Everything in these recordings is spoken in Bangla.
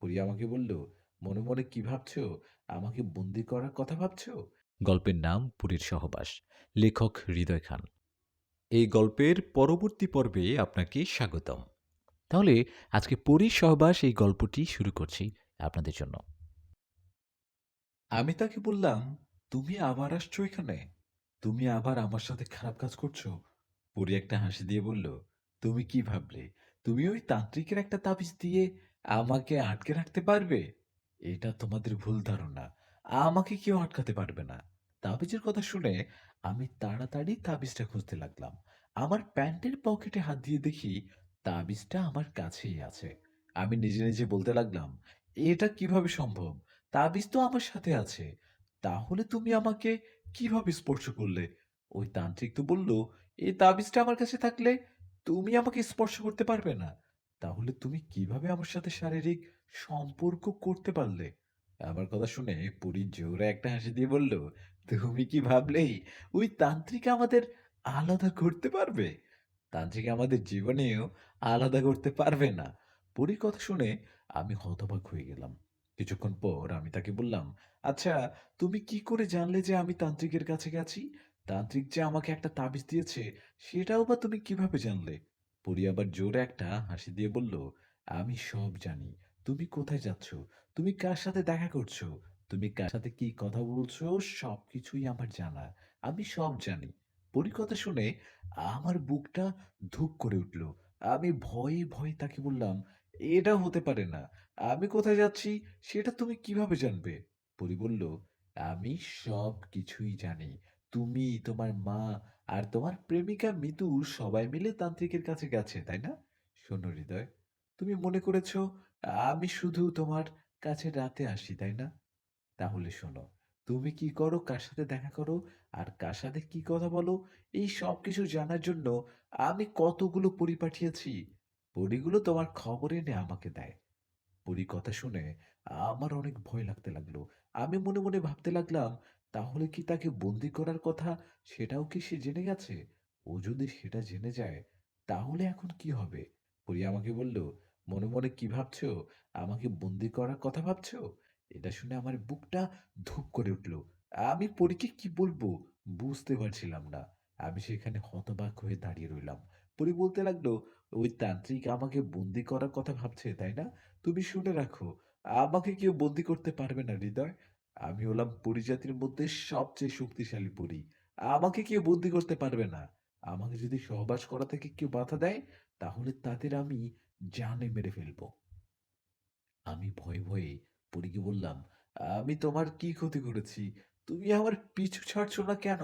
পরী আমাকে বলল, "মনে, মনে কি ভাবছ? আমাকে বন্দি করার কথা ভাবছ?" গল্পের নাম পুরীর সহবাস। লেখক হৃদয় খান। এই গল্পের পরবর্তী পর্বে আপনাকে স্বাগতম। তাহলে আজকে পুরীর সহবাস এই গল্পটি শুরু করছি আপনাদের জন্য। আমি তাকে বললাম, "তুমি আবার আসছো এখানে? তুমি আবার আমার সাথে খারাপ কাজ করছ?" পরী একটা হাসি দিয়ে বলল, "তুমি কি ভাবলে? তুমি ওই তান্ত্রিকের একটা তাবিজ দিয়ে আমাকে আটকে রাখতে পারবে? এটা তোমাদের ভুল ধারণা। আমাকে কেউ আটকাতে পারবে না।" তাবিজের কথা শুনে আমি তাড়াতাড়ি তাবিজটা খুঁজতে লাগলাম। আমার প্যান্টের পকেটে হাত দিয়ে দেখি তাবিজটা আমার কাছেই আছে। আমি নিজে, নিজে বলতে লাগলাম, "এটা কীভাবে সম্ভব? তাবিজ তো আমার সাথে আছে। তাহলে তুমি আমাকে কীভাবে স্পর্শ করলে?" ওই তান্ত্রিক তো বলল, "এই তাবিজটা আমার কাছে থাকলে তুমি আমাকে স্পর্শ করতে পারবে না। তাহলে তুমি কীভাবে আমার সাথে শারীরিক সম্পর্ক করতে পারলে?" আমার কথা শুনে পরী জোরে একটা হাসি দিয়ে বলল, "তুমি কি ভাবলেই ওই তান্ত্রিক আমাদের আলাদা করতে পারবে? তান্ত্রিক আমাদের জীবনেও আলাদা করতে পারবে না।" পরীর কথা শুনে আমি হতবাক হয়ে গেলাম। কিছুক্ষণ পর আমি তাকে বললাম, "আচ্ছা, তুমি কি করে জানলে যে আমি তান্ত্রিকের কাছে গেছি? তান্ত্রিক যে আমাকে একটা তাবিজ দিয়েছে, সেটাও বা তুমি কীভাবে জানলে?" পরী আবার জোরে একটা হাসি দিয়ে বলল, "আমি সব জানি। তুমি কোথায় যাচ্ছ? তুমি কার সাথে দেখা করছ? তুমি কার সাথে কি কথা বলছো? সবকিছুই আমার জানা। আমি সব জানি।" পরীর কথা শুনে আমার বুকটা ধুক করে উঠল। আমি ভয়ে, ভয়ে তাকে বললাম, "এটা হতে পারে না। আমি কোথায় যাচ্ছি সেটা তুমি কীভাবে জানবে?" পরী বলল, "আমি সব কিছুই জানি। তুমি, তোমার মা আর তোমার প্রেমিকা মিতু সবাই মিলে তান্ত্রিকের কাছে গেছে, তাই না? শোনো হৃদয়, তুমি মনে করেছ আমি শুধু তোমার কাছে রাতে আসি, তাই না? তাহলে শোনো, তুমি কি করো, কার সাথে দেখা করো, আর কার সাথে কি কথা বলো, এই সবকিছু জানার জন্য আমি কতগুলো পরী পাঠিয়েছি। পরীগুলো তোমার খবর এনে আমাকে দেয়। পরীর কথা শুনে আমার অনেক ভয় লাগতে লাগল। আমি মনে, মনে ভাবতে লাগলাম, তাহলে কি তাকে বন্দী করার কথা সেটাও কি সে জেনে গেছে? ও যদি সেটা জেনে যায়, তাহলে এখন কি হবে? পরী আমাকে বলল, "মনে, মনে কি ভাবছ? আমাকে বন্দি করার কথা ভাবছ?" এটা শুনে আমার বুকটা ধুপ করে উঠল। আমি পরীকে কি বলব বুঝতে পারছিলাম না। আমি সেখানে হতবাক হয়ে দাঁড়িয়ে রইলাম। পরি বলতে লাগল, "ওই তান্ত্রিক আমাকে বন্দি করার কথা ভাবছে, তাই না? তুমি শুনে রাখো, আমাকে কেউ বন্দি করতে পারবে না হৃদয়। আমি হলাম পরিজাতির মধ্যে সবচেয়ে শক্তিশালী পরী। আমাকে কেউ বন্দী করতে পারবে না। আমাকে যদি সহবাস করা থেকে কেউ বাধা দেয়, তাহলে তাদের আমি জানে মেরে ফেলব।" আমি ভয়ে, ভয়ে পরীকে বললাম, "আমি তোমার কি ক্ষতি করেছি? তুমি আমার পিছু ছাড়ছো না কেন?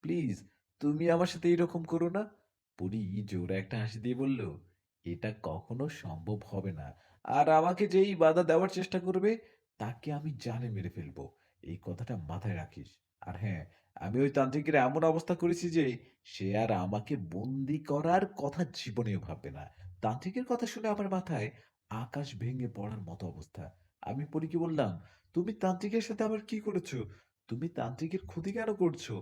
প্লিজ তুমি আমার সাথে এরকম করো না।" পরী জোরে একটা হাসি দিয়ে বলল, "এটা কখনো সম্ভব হবে না। আর আমাকে যেই বাধা দেওয়ার চেষ্টা করবে, তাকে আমি জানে মেরে ফেলব। এই কথাটা মাথায় রাখিস। আর হ্যাঁ, আমি ওই তান্ত্রিকের এমন অবস্থা করেছি যে, সে আর আমাকে বন্দি করার কথা জীবনেও ভাববে না।" তান্ত্রিকের কথা শুনে আমার মাথায় আকাশ ভেঙে পড়ার মতো অবস্থা। আমি পরীকে বললাম, "তুমি তান্ত্রিকের সাথে আবার কি করেছ? তুমি তান্ত্রিকের ক্ষতি কেন করছ?"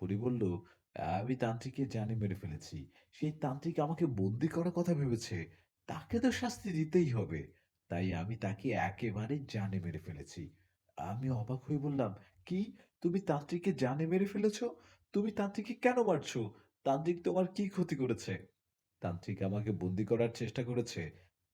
পরী বলল, "আমি তান্ত্রিককে জানে মেরে ফেলেছি। সেই তান্ত্রিক আমাকে বন্দি করার কথা ভেবেছে। তাকে তো শাস্তি দিতেই হবে। তাই আমি তাকে একেবারে জানে মেরে ফেলেছি।" আমি অবাক হয়ে বললাম, "কি? তুমি তান্ত্রিককে জানে মেরে ফেলেছ তুমি তান্ত্রিককে কেন মারছো? তান্ত্রিক তোমার কি ক্ষতি করেছে?" তান্ত্রিক আমাকে বন্দি করার চেষ্টা করেছে।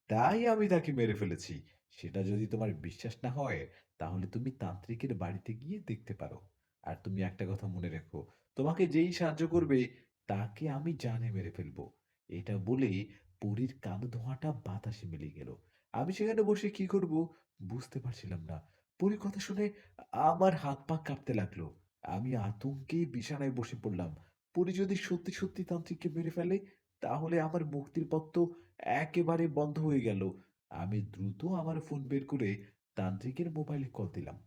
তাই আমি তাকে মেরে ফেলেছি। সেটা যদি তোমার বিশ্বাস না হয়, তাহলে তুমি তান্ত্রিকের বাড়িতে গিয়ে দেখতে পারো। আর তুমি একটা কথা মনে রেখো, তোমাকে যেই সাহায্য করবে, তাকে আমি জানে মেরে ফেলব। এটা বলে পুরীর কালো ধোঁয়াটা বাতাসে মিলিয়ে গেল। আমি সেখানে বসে কি করব বুঝতে পারছিলাম না। পরীর কথা শুনে আমার হাত পা কাঁপতে লাগল। আমি আতঙ্কে বিছানায় বসে পড়লাম। পরী যদি সত্যি, সত্যি তান্ত্রিককে মেরে ফেলে, তাহলে আমার মুক্তির পথ তো একেবারে বন্ধ হয়ে গেল। আমি দ্রুত আমার ফোন বের করে তান্ত্রিকের মোবাইলে কল দিলাম।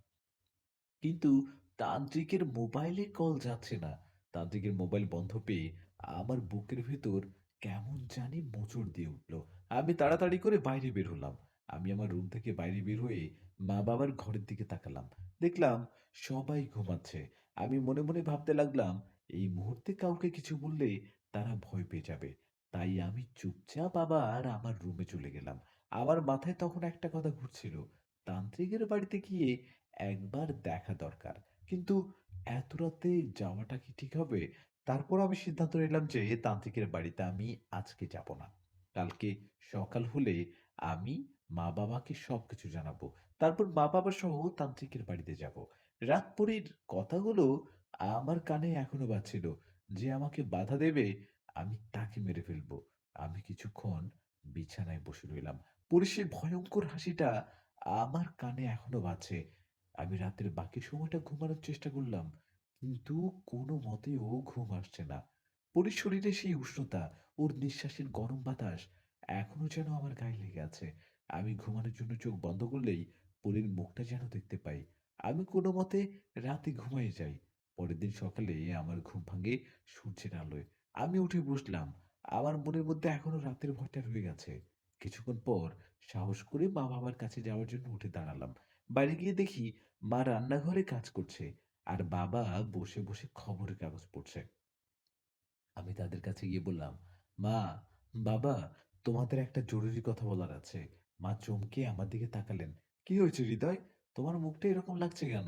কিন্তু তান্ত্রিকের মোবাইলে কল যাচ্ছে না। তান্ত্রিকের মোবাইল বন্ধ পেয়ে আমার বুকের ভেতর কেমন জানি মোচড় দিয়ে উঠল। আমি তাড়াতাড়ি করে বাইরে বের হলাম। আমি আমার রুম থেকে বাইরে বের হয়ে মা-বাবার ঘরের দিকে তাকালাম। দেখলাম সবাই ঘুমাচ্ছে। আমি মনে, মনে ভাবতে লাগলাম এই মুহূর্তে কাউকে কিছু বললে তারা ভয় পেয়ে যাবে। তাই আমি চুপচাপ আবার আমার রুমে চলে গেলাম। আমার মাথায় তখন একটা কথা ঘুরছিল তান্ত্রিকের বাড়িতে গিয়ে একবার দেখা দরকার কিন্তু এত রাতে যাওয়াটা কি ঠিক হবে তারপর আমি সিদ্ধান্ত নিলাম যে তান্ত্রিকের বাড়িতে আমি আজকে যাব না কালকে সকাল হলে আমি মা বাবাকে সবকিছু জানাব। তারপর মা বাবা সহ তান্ত্রিকের বাড়িতে যাব। রাত রাতপুরীর কথাগুলো আমার কানে এখনও বাজছিল। যে আমাকে বাধা দেবে, আমি তাকে মেরে ফেলব। আমি কিছুক্ষণ বিছানায় বসে রইলাম। পুলিশের ভয়ঙ্কর হাসিটা আমার কানে এখনও বাজছে। আমি রাতের বাকি সময়টা ঘুমানোর চেষ্টা করলাম, কিন্তু কোনো মতেও ঘুম আসছে না। পরির শরীরে সেই উষ্ণতা, ওর নিঃশ্বাসের গরম বাতাস এখনও যেন আমার গায়ে লেগে আছে। আমি ঘুমানোর জন্য চোখ বন্ধ করলেই পরীর মুখটা যেন দেখতে পাই। আমি কোনো মতে রাতে ঘুমিয়ে যাই। পরের দিন সকালে আমার ঘুম ভাঙে সূর্যের আলোয়। আমি উঠে বসলাম। আমার মনের মধ্যে এখনও রাতের ভয়টা রয়ে গেছে। কিছুক্ষণ পর সাহস করে মা বাবার কাছে যাওয়ার জন্য উঠে দাঁড়ালাম। বাইরে গিয়ে দেখি মা রান্নাঘরে কাজ করছে। আর বাবা বসে বসে খবরের কাগজ পড়ছে। আমি তাদের কাছে গিয়ে বললাম, মা, বাবা, তোমাদের একটা জরুরি কথা বলার আছে। মা চমকে আমার দিকে তাকালেন। কি হয়েছে হৃদয়? তোমার মুখটা এরকম লাগছে কেন?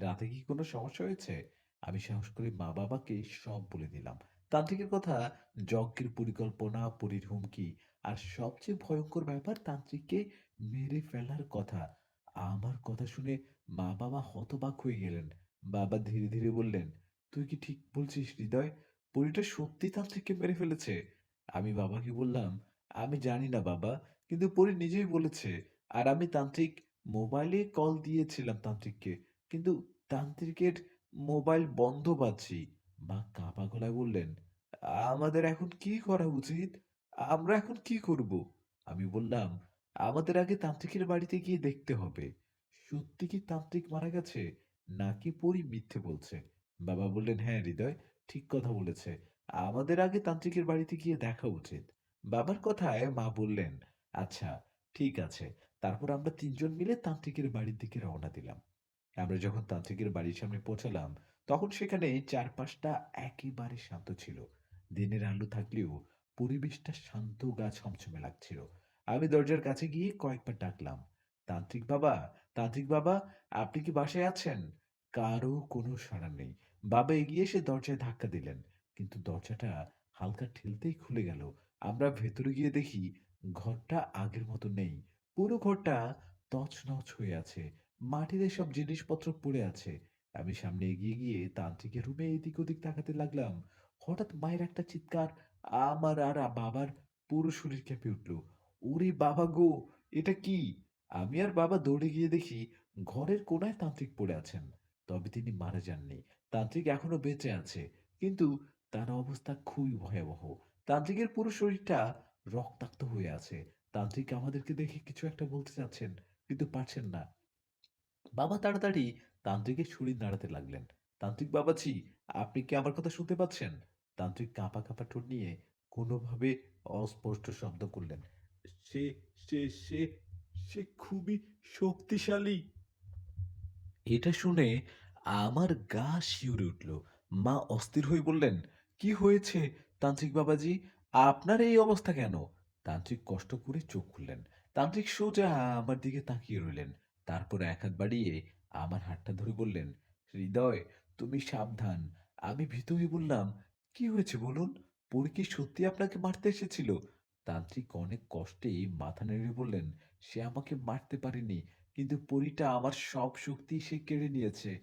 রাতে কি কোনো সমস্যা হয়েছে? আমি সাহস করে মা বাবাকে সব বলে দিলাম তান্ত্রিকের কথা, যজ্ঞের পরিকল্পনা, পরীর হুমকি আর সবচেয়ে ভয়ঙ্কর ব্যাপার তান্ত্রিককে মেরে ফেলার কথা। আমার কথা শুনে মা বাবা হতবাক হয়ে গেলেন। বাবা ধীরে ধীরে বললেন, তুই কি ঠিক বলছিস হৃদয়? পরীটা সত্যি তান্ত্রিককে মেরে ফেলেছে। আমি বাবাকে বললাম, আমি জানি না বাবা, কিন্তু পরী নিজেই বলেছে। আর আমি তান্ত্রিক মোবাইলে কল দিয়েছিলাম তান্ত্রিককে, কিন্তু তান্ত্রিকের মোবাইল বন্ধ পাচ্ছি। মা কাঁপা গলায় বললেন, আমাদের এখন কি করা উচিত? আমরা এখন কি করব? আমি বললাম, আমাদের আগে তান্ত্রিকের বাড়িতে গিয়ে দেখতে হবে। সত্যি কি তান্ত্রিক মারা গেছে, নাকি পরী মিথ্যে বলছে? বাবা বললেন হ্যাঁ হৃদয় ঠিক কথা বলেছে। আমাদের আগে তান্ত্রিকের বাড়িতে গিয়ে দেখা উচিত। বাবার কথায় মা বললেন আচ্ছা ঠিক আছে। তারপর আমরা তিনজন মিলে তান্ত্রিকের বাড়ির দিকে রওনা দিলাম। আমরা যখন তান্ত্রিকের বাড়ির সামনে পৌঁছালাম, তখন সেখানে চারপাশটা একেবারে শান্ত ছিল। দিনের আলো থাকলেও পরিবেশটা শান্ত গা ছমছমে লাগছিল। আমি দরজার কাছে গিয়ে কয়েকবার ডাকলাম, তান্ত্রিক বাবা তান্ত্রিক বাবা, আপনি কি বাসায় আছেন? কারও কোনো সাড়া নেই। বাবা এগিয়ে এসে দরজায় ধাক্কা দিলেন। কিন্তু দরজাটা হালকা ঠেলতেই খুলে গেল। আমরা ভেতরে গিয়ে দেখি ঘরটা আগের মতো নেই। পুরো ঘরটা তছনছ হয়ে আছে। মাটিতে সব জিনিসপত্র পড়ে আছে। আমি সামনে এগিয়ে গিয়ে তান্ত্রিকের রুমে এদিক ওদিক তাকাতে লাগলাম। হঠাৎ মায়ের একটা চিৎকার আমার আর বাবার পুরো শরীর কেঁপে উঠল। ওরে বাবা গো, এটা কি? আমি আর বাবা দৌড়ে গিয়ে দেখি ঘরের কোনায় তান্ত্রিক পড়ে আছেন। তবে তিনি মারা যাননি। তান্ত্রিক এখনও বেঁচে আছে, কিন্তু তার অবস্থা খুবই ভয়াবহ। তান্ত্রিকের পুরো শরীরটা রক্তাক্ত হয়ে আছে। তান্ত্রিক আমাদেরকে দেখে কিছু একটা বলতে চাচ্ছেন, কিন্তু পারছেন না। বাবা তাড়াতাড়ি তান্ত্রিকের শরীর নাড়াতে লাগলেন। তান্ত্রিক বাবাজি, আপনি কি আমার কথা শুনতে পাচ্ছেন? তান্ত্রিক কাঁপা কাঁপা ঠোঁট নিয়ে কোনোভাবে অস্পষ্ট শব্দ করলেন। সে সে সে সে খুবই শক্তিশালী এটা শুনে আমার গা শিউরে উঠল। মা অস্থির হয়ে বললেন, কি হয়েছে তান্ত্রিক বাবাজি? আপনার এই অবস্থা কেন? তান্ত্রিক কষ্ট করে চোখ খুললেন। তান্ত্রিক সোজা আমার দিকে তাকিয়ে রইলেন। তারপর এক হাত বাড়িয়ে আমার হাতটা ধরে বললেন, হৃদয়, তুমি সাবধান। আমি ভীত হয়ে বললাম, কি হয়েছে বলুন? পরী কি সত্যি আপনাকে মারতে এসেছিল? তান্ত্রিক অনেক কষ্টে মাথা নেড়ে বললেন, সে আমাকে মারতে পারেনি। কিন্তু পরীটা আমার সব শক্তি সে কেড়ে নিয়েছে।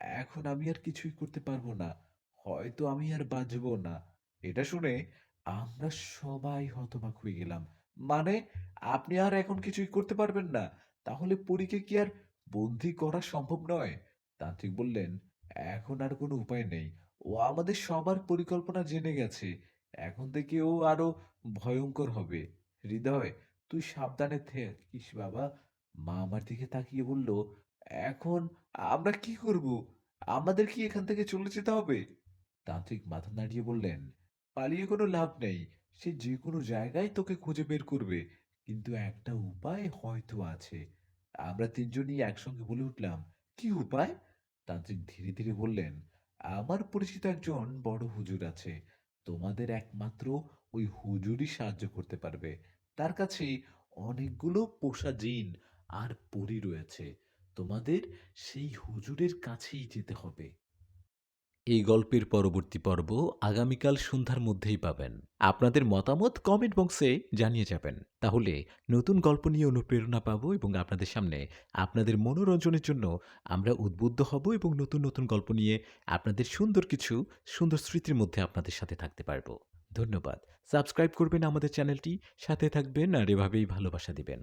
এখন আমি আর কিছুই করতে পারব না। হয়তো আমি আর বাঁচবো না। এটা শুনে আমরা সবাই হতবাক হয়ে গেলাম। মানে আপনি আর এখন কিছুই করতে পারবেন না। তাহলে পরীকে কি আর বন্দি করা সম্ভব নয়? তান্ত্রিক বললেন, এখন আর কোনো উপায় নেই। ও আমাদের সবার পরিকল্পনা জেনে গেছে। এখন থেকে ও আরও ভয়ঙ্কর হবে। হৃদয়, তুই সাবধানে থাকিস বাবা মা আমার দিকে তাকিয়ে বলল, এখন আমরা কি করব? আমাদের কি এখান থেকে চলে যেতে হবে? তান্ত্রিক মাথা নাড়িয়ে বললেন, পালিয়ে কোনো লাভ নেই। সে যে কোনো জায়গায় তোকে খুঁজে বের করবে। কিন্তু একটা উপায় হয়তো আছে। আমরা তিনজনই একসঙ্গে বলে উঠলাম, কি উপায়? তান্ত্রিক ধীরে ধীরে বললেন, আমার পরিচিত একজন বড় হুজুর আছে। তোমাদের একমাত্র ওই হুজুরই সাহায্য করতে পারবে। তার কাছে অনেকগুলো পোষা জিন আর পরী রয়েছে। তোমাদের সেই হুজুরের কাছেই যেতে হবে। এই গল্পের পরবর্তী পর্ব আগামীকাল সন্ধ্যার মধ্যেই পাবেন। আপনাদের মতামত কমেন্ট বক্সে জানিয়ে যাবেন। তাহলে নতুন গল্প নিয়ে অনুপ্রেরণা পাবো এবং আপনাদের সামনে আপনাদের মনোরঞ্জনের জন্য আমরা উদ্বুদ্ধ হব এবং নতুন নতুন গল্প নিয়ে আপনাদের সুন্দর কিছু, সুন্দর স্মৃতির মধ্যে আপনাদের সাথে থাকতে পারব। ধন্যবাদ। সাবস্ক্রাইব করবেন আমাদের চ্যানেলটি, সাথে থাকবেন আর এভাবেই ভালোবাসা দিবেন।